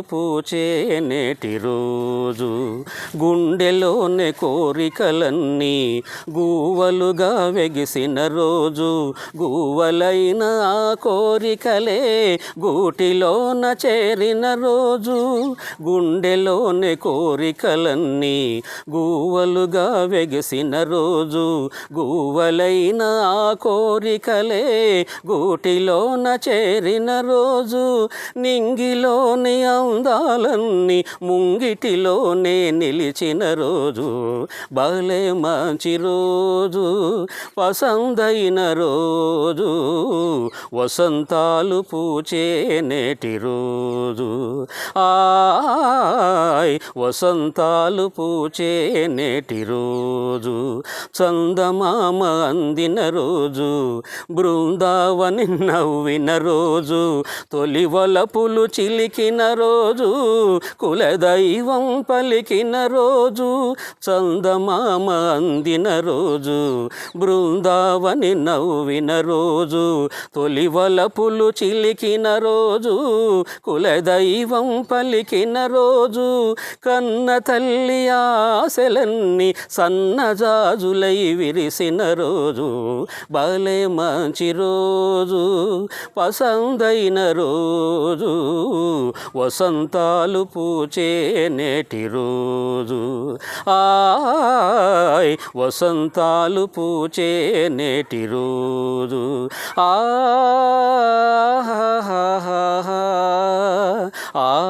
పూచే నేటి రోజు. గుండెలోని కోరికలన్నీ గూవలుగా వెగిసిన రోజు. గూవలైన ఆ కోరికలే గూటిలోన చేరిన రోజు. గుండెలోని కోరికలన్నీ గూవలుగా వెగిసిన రోజు. గూవలైన ఆ కోరికలే గూటిలోన చేరిన రోజు. నింగిలోని అందాలన్నీ ముంగిటిలోనే నిలిచిన రోజు. భలే మంచి రోజు పసందైన రోజు. వసంతాలు పూచే నేటి రోజు. ఆయ్ వసంతాలు పూచే నేటి రోజు. చందమామ అందిన రోజు బృందావని నవ్విన రోజు. తొలి వలపులు చిలికిన రోజు కులదైవం పలికిన రోజు చందమామ అందిన రోజు బృందావని నవ్విన రోజు తొలి వలపులు చిలికిన రోజు కులదైవం పలికిన రోజు కన్న తల్లి ఆశలన్నీ సన్నజాజులై విరిసిన రోజు భలే మంచి రోజు పసందైన రోజు వస వసంతాలు పూచే నేటి రోజు. ఆయ్ వసంతాలు పూచే నేటి రోజు. ఆ ఆ